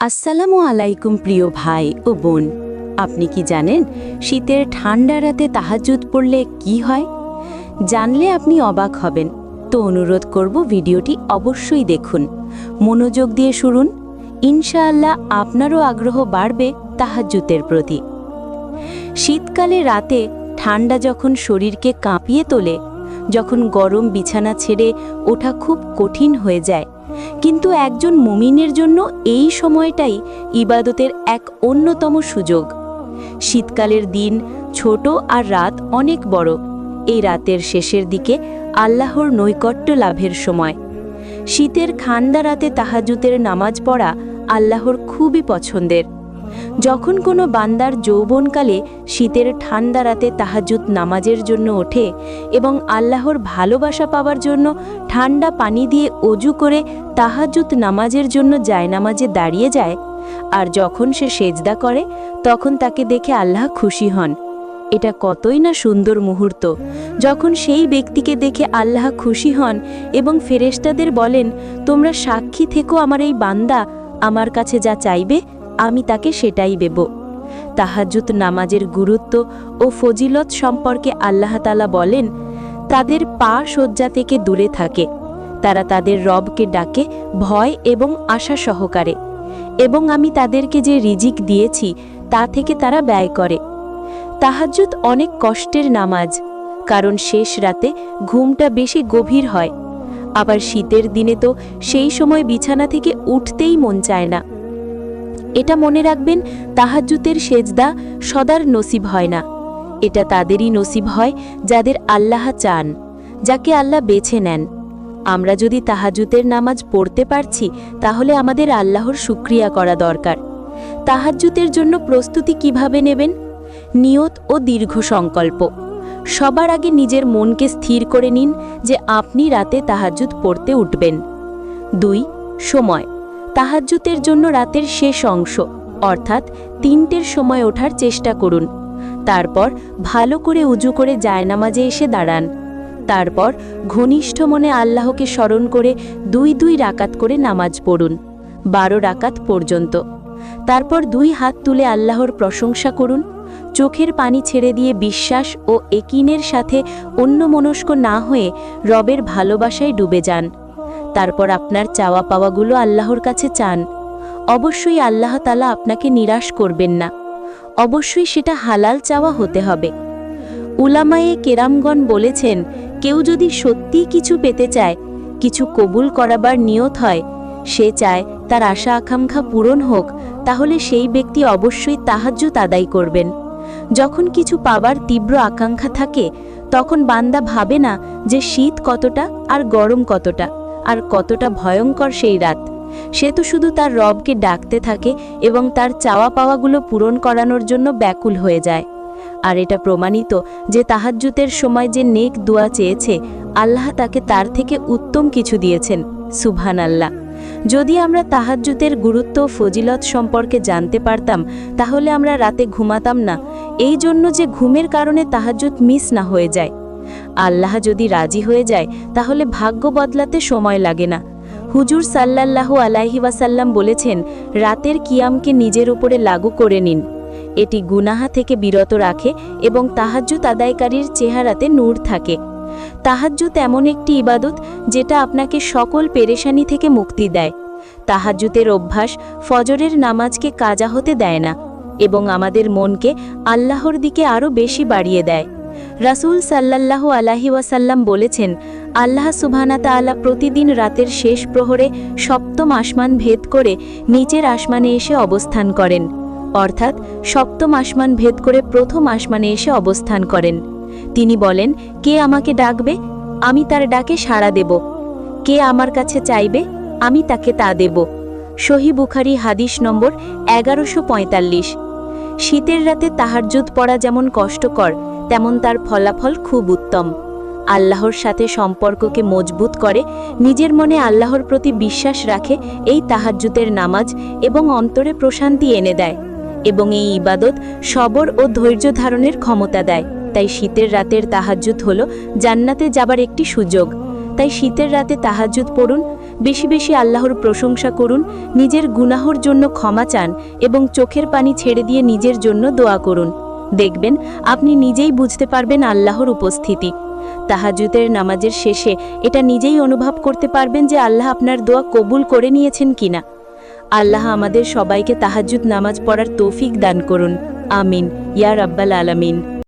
আসসালামু আলাইকুম প্রিয় ভাই ও বোন। আপনি কি জানেন শীতের ঠান্ডা রাতে তাহাজুদ পড়লে কি হয়? জানলে আপনি অবাক হবেন। তো অনুরোধ করব ভিডিওটি অবশ্যই দেখুন। মনোযোগ দিয়ে শুনুন। ইনশাআল্লাহ আপনারও আগ্রহ বাড়বে তাহাজ্জুতের প্রতি। শীতকালে রাতে ঠান্ডা যখন শরীরকে কাঁপিয়ে তোলে, যখন গরম বিছানা ছেড়ে ওঠা খুব কঠিন হয়ে যায় কিন্তু একজন মমিনের জন্য এই সময়টাই ইবাদতের এক অন্যতম সুযোগ। শীতকালের দিন ছোট আর রাত অনেক বড়। এই রাতের শেষের দিকে আল্লাহর নৈকট্য লাভের সময়। শীতের খান্দা রাতে তাহাজুতের নামাজ পড়া আল্লাহর খুবই পছন্দের। যখন কোনো বান্দার যৌবনকালে শীতের ঠান্ডা রাতে তাহাজুত নামাজের জন্য ওঠে এবং আল্লাহর ভালোবাসা পাওয়ার জন্য ঠান্ডা পানি দিয়ে অজু করে তাহাজুত নামাজের জন্য জায়নামাজে দাঁড়িয়ে যায়, আর যখন সে সেজদা করে, তখন তাকে দেখে আল্লাহ খুশি হন। এটা কতই না সুন্দর মুহূর্ত। যখন সেই ব্যক্তিকে দেখে আল্লাহ খুশি হন এবং ফেরেশতাদের বলেন, তোমরা সাক্ষী থেকো আমার এই বান্দা, আমার কাছে যা চাইবে আমি তাকে সেটাই দেব। তাহাজুত নামাজের গুরুত্ব ও ফজিলত সম্পর্কে আল্লাহ তালা বলেন, তাদের পা শয্যা থেকে দূরে থাকে। তারা তাদের রবকে ডাকে ভয় এবং আশা সহকারে। এবং আমি তাদেরকে যে রিজিক দিয়েছি, তা থেকে তারা ব্যয় করে। তাহাজ্জুদ অনেক কষ্টের নামাজ, কারণ শেষ রাতে ঘুমটা বেশি গভীর হয়। আবার শীতের দিনে তো সেই সময় বিছানা থেকে উঠতেই মন চায় না। এটা মনে রাখবেন, তাহাজ্জুতের সেজদা সদার নসিব হয় না। এটা তাদেরই নসিব হয় যাদের আল্লাহ চান, যাকে আল্লাহ বেছে নেন। আমরা যদি তাহাজুতের নামাজ পড়তে পারছি, তাহলে আমাদের আল্লাহর শুক্রিয়া করা দরকার। তাহাজ্জুতের জন্য প্রস্তুতি কীভাবে নেবেন? নিয়ত ও দীর্ঘ সংকল্প। সবার আগে নিজের মনকে স্থির করে নিন যে আপনি রাতে তাহাজ্জুদ পড়তে উঠবেন। দুই, সময়। তাহাজ্জুতের জন্য রাতের শেষ অংশ, অর্থাৎ তিনটের সময় ওঠার চেষ্টা করুন। তারপর ভালো করে উজু করে জায়নামাজে এসে দাঁড়ান। তারপর ঘনিষ্ঠ মনে আল্লাহকে স্মরণ করে দুই দুই রাকাত করে নামাজ পড়ুন, বারো রাকাত পর্যন্ত। তারপর দুই হাত তুলে আল্লাহর প্রশংসা করুন, চোখের পানি ছেড়ে দিয়ে বিশ্বাস ও একিনের সাথে অন্য মনস্ক না হয়ে রবের ভালোবাসায় ডুবে যান। তারপর আপনার চাওয়া পাওয়াগুলো আল্লাহর কাছে চান। অবশ্যই আল্লাহ তালা আপনাকে নিরাশ করবেন না। অবশ্যই সেটা হালাল চাওয়া হতে হবে। উলামায়ে কেরামগণ বলেছেন, কেউ যদি সত্যিই কিছু পেতে চায়, কিছু কবুল করাবার নিয়ত হয়, সে চায় তার আশা আকাঙ্ক্ষা পূরণ হোক, তাহলে সেই ব্যক্তি অবশ্যই তাহাজ্জুত আদায় করবেন। যখন কিছু পাবার তীব্র আকাঙ্ক্ষা থাকে, তখন বান্দা ভাবে না যে শীত কতটা আর গরম কতটা। আর কতটা ভয়ঙ্কর সেই রাত। সে তো শুধু তার রবকে ডাকতে থাকে এবং তার চাওয়া পাওয়াগুলো পূরণ করানোর জন্য ব্যাকুল হয়ে যায়। আর এটা প্রমাণিত যে তাহাজ্জুতের সময় যে নেক দোয়া চেয়েছে, আল্লাহ তাকে তার থেকে উত্তম কিছু দিয়েছেন সুবহান আল্লাহ যদি আমরা তাহাজ্জুতের গুরুত্ব ফজিলত সম্পর্কে জানতে পারতাম, তাহলে আমরা রাতে ঘুমাতাম না। এই জন্য যে ঘুমের কারণে তাহাজ্জুত মিস না হয়ে যায়। আল্লাহ যদি রাজি হয়ে যায়, তাহলে ভাগ্য বদলাতে সময় লাগে না। হুজুর সাল্লাল্লাহু আলাইহি ওয়াসাল্লাম বলেছেন, রাতের কিয়ামকে নিজের উপরে লাগু করে নিন। এটি গুনাহা থেকে বিরত রাখে এবং তাহাজ্জুত আদায়কারীর চেহারাতে নূর থাকে। তাহাজ্জুত এমন একটি ইবাদত, যেটা আপনাকে সকল পেরেশানি থেকে মুক্তি দেয়। তাহাজ্জুতের অভ্যাস ফজরের নামাজকে কাজা হতে দেয় না, এবং আমাদের মনকে আল্লাহর দিকে আরও বেশি বাড়িয়ে দেয়। রাসূল সাল্লাল্লাহু আলাহি ওয়াসাল্লাম বলেছেন, আল্লাহ সুবহানা তাআলা প্রতিদিন রাতের শেষ প্রহরে সপ্তম আসমান ভেদ করে নিচের আসমানে এসে অবস্থান করেন। অর্থাৎ, সপ্তম আসমান ভেদ করে প্রথম আসমানে এসে অবস্থান করেন। তিনি বলেন, কে আমাকে ডাকবে? আমি তার ডাকে সাড়া দেব। কে আমার কাছে চাইবে? আমি তাকে তা দেব। সহি বুখারি হাদিস নম্বর এগারোশো পঁয়তাল্লিশ। শীতের রাতে তাহারজুদ পড়া যেমন কষ্টকর, তেমন তার ফলাফল খুব উত্তম। আল্লাহর সাথে সম্পর্ককে মজবুত করে, নিজের মনে আল্লাহর প্রতি বিশ্বাস রাখে, এই তাহাজ্জুতের নামাজ এবং অন্তরে প্রশান্তি এনে দেয় এবং এই ইবাদত সবর ও ধৈর্য ধারণের ক্ষমতা দেয়। তাই শীতের রাতের তাহাজ্জুদ হল জান্নাতে যাবার একটি সুযোগ। তাই শীতের রাতে তাহাজ্জুদ পড়ুন বেশি বেশি আল্লাহর প্রশংসা করুন, নিজের গুনাহর জন্য ক্ষমা চান এবং চোখের পানি ছেড়ে দিয়ে নিজের জন্য দোয়া করুন। দেখবেন, আপনি নিজেই বুঝতে পারবেন আল্লাহর উপস্থিতি। তাহাজুতের নামাজের শেষে এটা নিজেই অনুভব করতে পারবেন যে আল্লাহ আপনার দোয়া কবুল করে নিয়েছেন কিনা। আল্লাহ আমাদের সবাইকে তাহাজ্জুদ নামাজ পড়ার তৌফিক দান করুন। আমিন। ইয়া রাব্বাল আলামিন।